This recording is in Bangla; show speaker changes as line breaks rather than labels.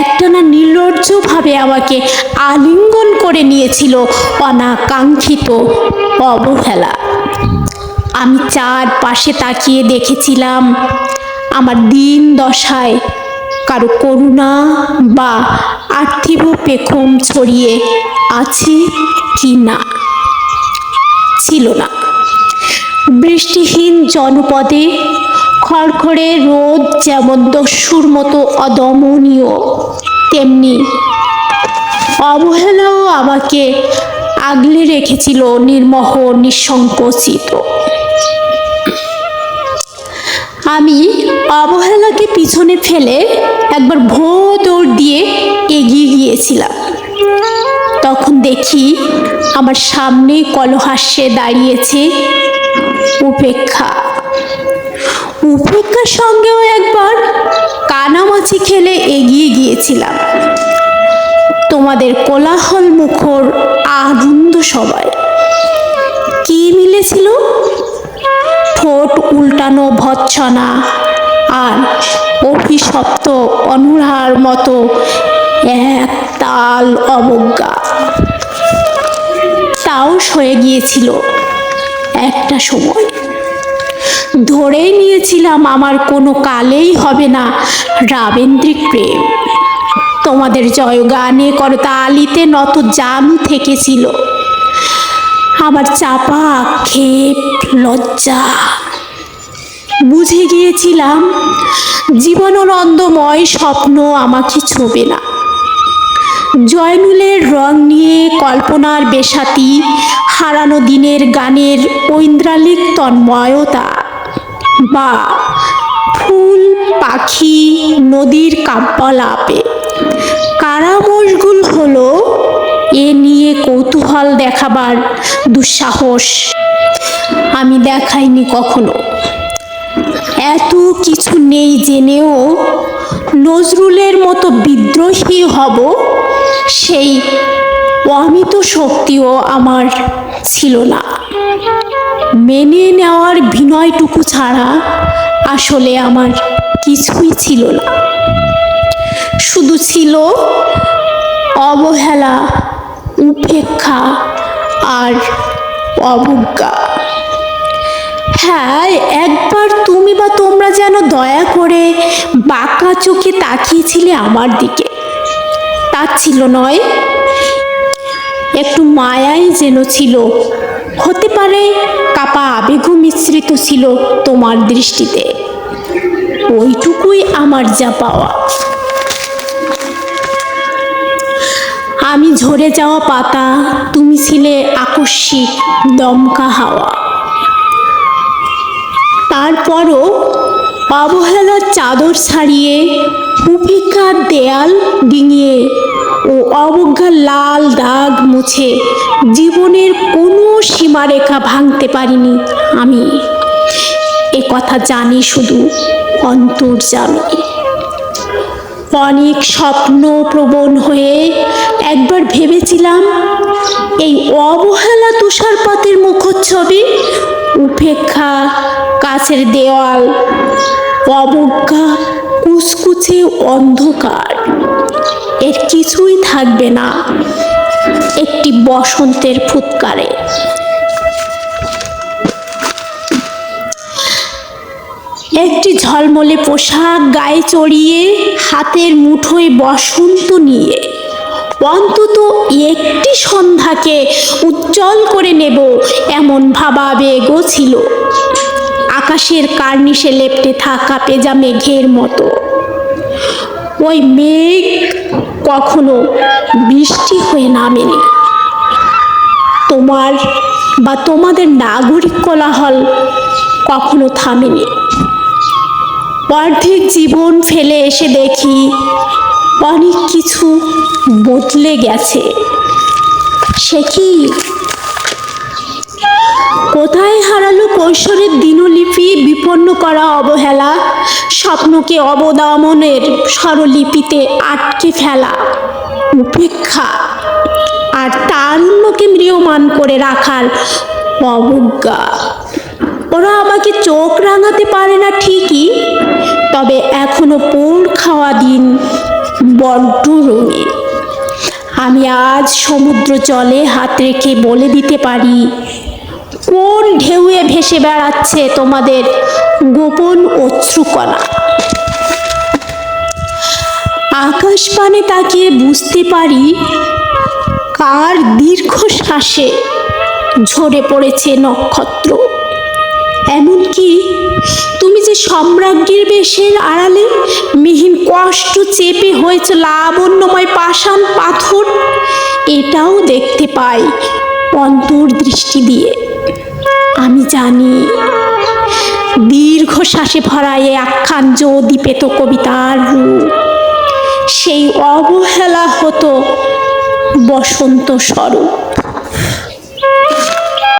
একটানা নির্লজ্জভাবে আমাকে আলিঙ্গন করে নিয়েছিল অনাকাঙ্ক্ষিত অবহেলা। আমি চার পাশে তাকিয়ে দেখেছিলাম আমার দিন দশায় কারও করুণা বা আর্থিব পেখম ছড়িয়ে আছে কি না? ছিল না। বৃষ্টিহীন জনপদে খড়খড়ে রোদ যেমন দস্যুর মতো অদমনীয়, তেমনি অবহেলাও আমাকে আগলে রেখেছিল নির্মহ, নিঃসংকোচিত। আমি অবহেলাকে পিছনে ফেলে একবার ভো দৌড় দিয়ে এগিয়ে গিয়েছিলাম। তখন দেখি আমার সামনে কলহাস্যে দাঁড়িয়েছে উপেক্ষা। উপেক্ষার সঙ্গেও একবার কানামাছি খেলে এগিয়ে গিয়েছিলাম। তোমাদের কোলাহল মুখর আনন্দ সবাই। কি মিলেছিল? ঠোঁট উল্টানো ভৎসনা আর অভিশপ্ত অনুরার মতো এক তাল অবজ্ঞা। তাও সয়ে গিয়েছিল একটা সময়। ধরেই নিয়েছিলাম, আমার কোনো কালেই হবে না। রাবেন্দ্রিক প্রেম। তোমাদের জয় গানে জয়গানে করতালিতে নত জাম থেকেছিল। আমার চাপা ক্ষেপ, লজ্জা। বুঝে গিয়েছিলাম জীবনানন্দময় স্বপ্ন আমাকে ছোবে না। জয়নুলের রং নিয়ে কল্পনার বেশাতি, হারানো দিনের গানের ঐন্দ্রালিক তন্ময়তা। বা ফুল, পাখি, নদীর কাব্যালাপে। কারা মশগুল হলো, এ নিয়ে কৌতূহল দেখাবার দুঃসাহস আমি দেখাইনি কখনো। এত কিছু নেই জেনেও নজরুলের মতো বিদ্রোহী হব সেই অমিত শক্তিও আমার ছিল না। মেনে নেওয়ার বিনয়টুকু ছাড়া আসলে আমার কিছুই ছিল না। শুধু ছিল অবহেলা, উপেক্ষা আর অবজ্ঞা। হ্যাঁ একবার তুমি বা তোমরা যেন দয়া করে বাঁকা চোখে তাকিয়েছিলে আমার দিকে। তা ছিল নয়, একটু মায়াই যেন ছিল হতে পারে কাপা আবেগও মিশ্রিত ছিল তোমার দৃষ্টিতে। ওইটুকুই আমার যা পাওয়া। আমি ঝরে যাওয়া পাতা, তুমি ছিলে আকস্মিক দমকা হাওয়া। তারপরও অবহেলার চাদর ছাড়িয়ে উপেক্ষার দেয়াল ডিঙিয়ে ও অবজ্ঞার লাল দাগ মুছে জীবনের কোনো সীমারেখা ভাঙতে পারিনি আমি। এ কথা জানি শুধু অন্তর্জামী অনেক স্বপ্ন প্রবণ হয়ে একবার ভেবেছিলাম এই অবহেলা তুষারপাতের মুখচ্ছবি উপেক্ষা কাছের দেওয়াল, অবজ্ঞা কুচকুচে অন্ধকার। এর কিছুই থাকবে না। একটি বসন্তের ফুৎকারে। একটি ঝলমলে পোশাক, গায়ে চড়িয়ে, হাতের মুঠোয় বসন্ত নিয়ে। অন্তত একটি সন্ধ্যাকে উজ্জ্বল করে নেব, এমন ভাবাবেগও ছিল। আকাশের কার্নিশে লেপটে থাকা পেজা মেঘের মতো। ওই মেঘ কখনো বৃষ্টি হয়ে নামেনি। তোমার বা তোমাদের নাগরিক কোলাহল কখনো থামেনি। অর্ধেক জীবন ফেলে এসে দেখি অনেক কিছু বদলে গেছে। সে কি? কোথায় হারালো কৈশোরের দিনলিপি বিপন্ন করা অবহেলা? স্বপ্নকে অবদমনের স্বরলিপিতে আটকে ফেলা উপেক্ষা আর তারুণ্যকে ম্রিয়মান করে রাখার অবজ্ঞা। ওরা আমাকে চোখ রাঙাতে পারে না ঠিকই, তবে এখনও পোড় খাওয়া দিন বড্ড রঙিন। আমি আজ সমুদ্র জলে হাত রেখে বলে দিতে পারি কোন ঢেউয়ে ভেসে বেড়াচ্ছে তোমাদের গোপন অশ্রুকণা? আকাশ পানে তাকিয়ে বুঝতে পারি কার দীর্ঘ শ্বাসে ঝরে পড়েছে নক্ষত্র। এমনকি তুমি যে সম্রাজ্ঞীর বেশের আড়ালে মিহিন কষ্ট চেপে হয়েছে লাবণ্যময় পাষাণ পাথর, এটাও দেখতে পাই অন্তর্দৃষ্টি দিয়ে। আমি জানি। দীর্ঘ শ্বাসে ভরা এ আখ্যান যদি পেত কবিতার রূপ। সেই অবহেলা হতো বসন্ত স্বরূপ।